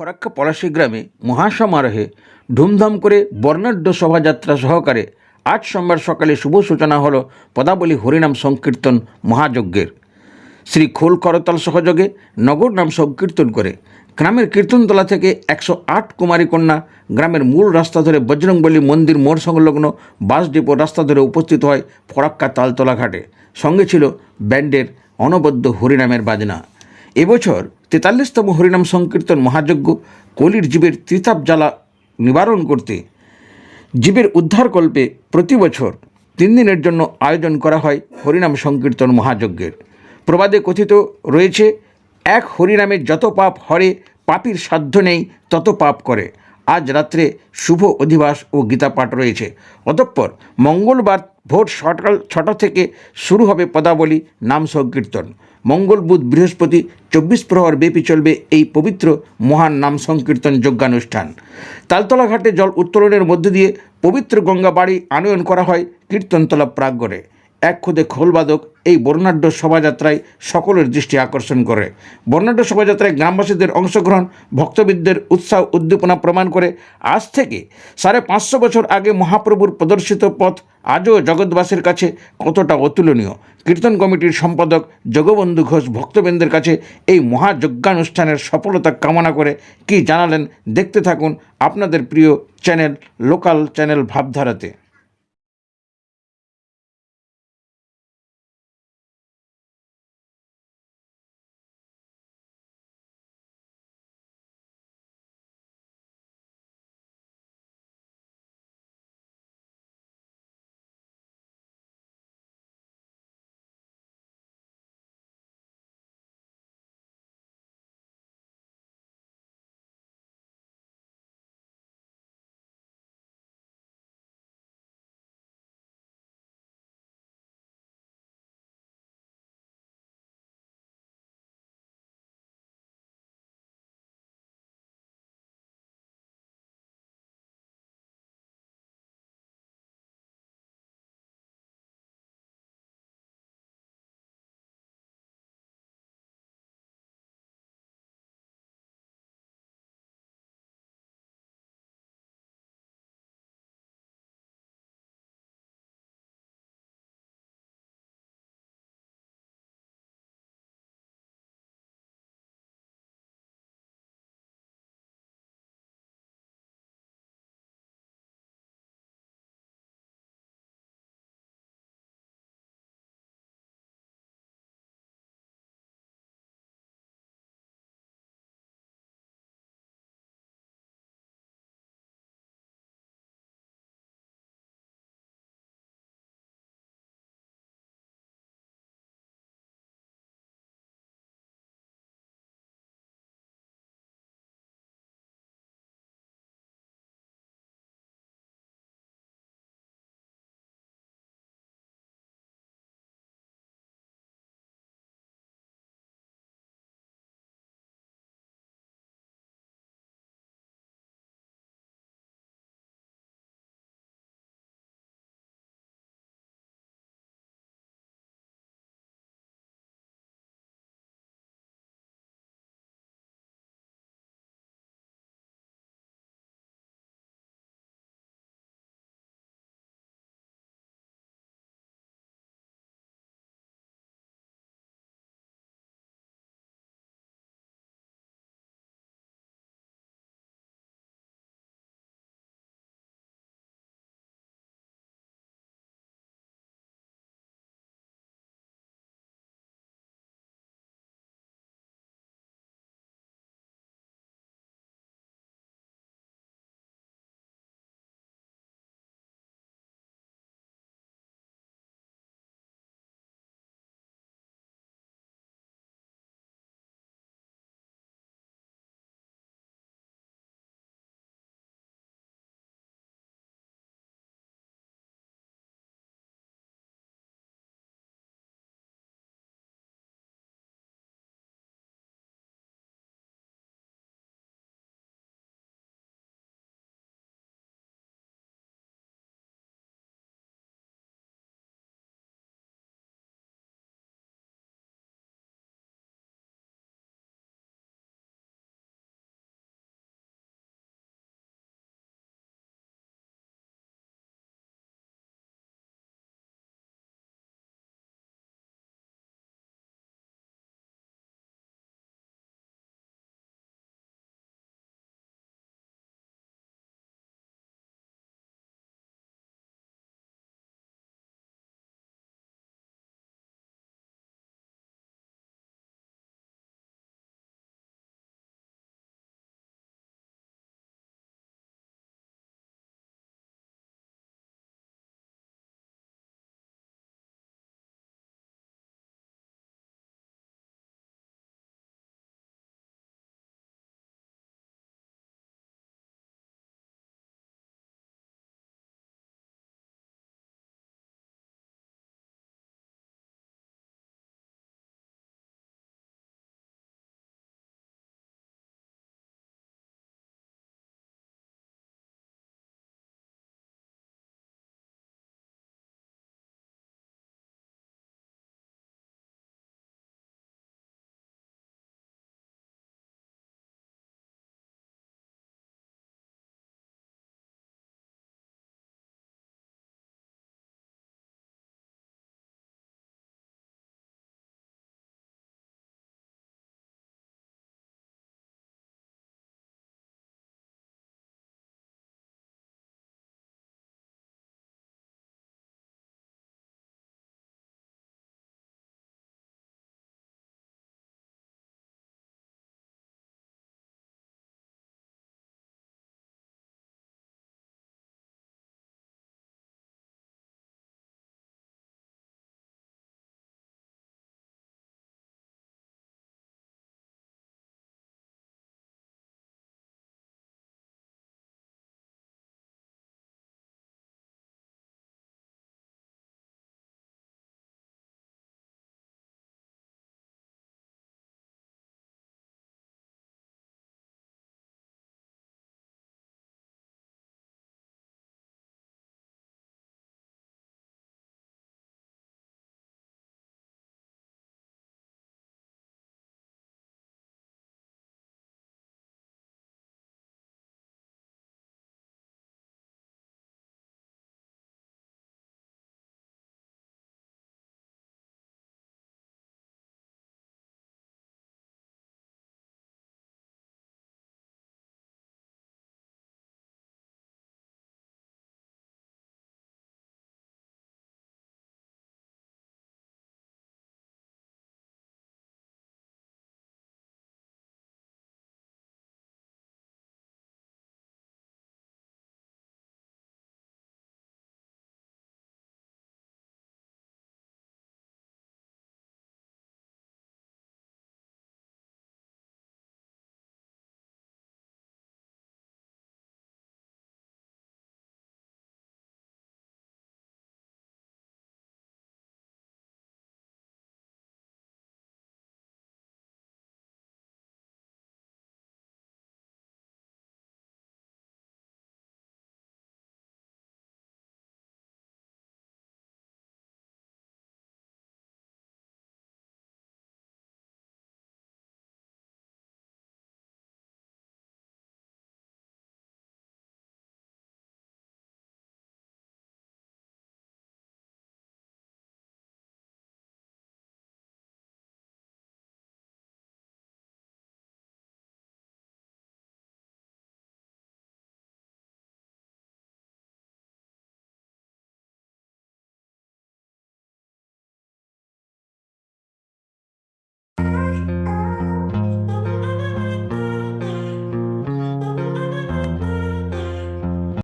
ফরাক্কা পলাশী গ্রামে মহাসমারোহে ধুমধাম করে বর্ণাঢ্য শোভাযাত্রা সহকারে আজ সোমবার সকালে শুভ সূচনা হল পদাবলী হরিনাম সংকীর্তন মহাযজ্ঞের। শ্রী খোল করতাল সহযোগে নগর নাম সংকীর্তন করে। গ্রামের কীর্তনতলা থেকে একশো আট কুমারী কন্যা গ্রামের মূল রাস্তা ধরে বজরংবলী মন্দির মোড় সংলগ্ন বাস ডিপো রাস্তা ধরে উপস্থিত হয় ফরাক্কা তালতলা ঘাটে। সঙ্গে ছিল ব্যান্ডের অনবদ্য হরিনামের বাজনা। এবছর তেতাল্লিশতম হরিনাম সংকীর্তন মহাযজ্ঞ কলির জীবের ত্রিতাপ জ্বালা নিবারণ করতে। জীবের উদ্ধারকল্পে প্রতি বছর তিন দিনের জন্য আয়োজন করা হয় হরিনাম সংকীর্তন মহাযজ্ঞের। প্রবাদে কথিত রয়েছে, এক হরিনামের যত পাপ হরে, পাপীর সাধ্য নেই, তত পাপ করে। আজ রাত্রে শুভ অধিবাস ও গীতা পাঠ রয়েছে। অতঃপর মঙ্গলবার ভোর সকাল ছটা থেকে শুরু হবে পদাবলী, নাম সংকীর্তন। মঙ্গল বুধ বৃহস্পতি, চব্বিশ প্রহর ব্যাপী চলবে এই পবিত্র মহান নাম সংকীর্তন যজ্ঞানুষ্ঠান। তালতলা ঘাটে জল উত্তোলনের মধ্য দিয়ে পবিত্র গঙ্গা বাড়ি আনয়ন করা হয় কীর্তনতলা প্রাঙ্গণে। এক খুদে খোলবাদক এই বর্ণাঢ্য শোভাযাত্রায় সকলের দৃষ্টি আকর্ষণ করে। বর্ণাঢ্য শোভাযাত্রায় গ্রামবাসীদের অংশগ্রহণ ভক্তবিদদের উৎসাহ উদ্দীপনা প্রমাণ করে। আজ থেকে সাড়ে পাঁচশো বছর আগে মহাপ্রভুর প্রদর্শিত পথ আজও জগৎবাসীর কাছে কতটা অতুলনীয়। কীর্তন কমিটির সম্পাদক জগবন্ধু ঘোষ ভক্তবৃন্দের কাছে এই মহাযজ্ঞানুষ্ঠানের সফলতা কামনা করে কি জানালেন দেখতে থাকুন আপনাদের প্রিয় চ্যানেল, লোকাল চ্যানেল ভাবধারাতে।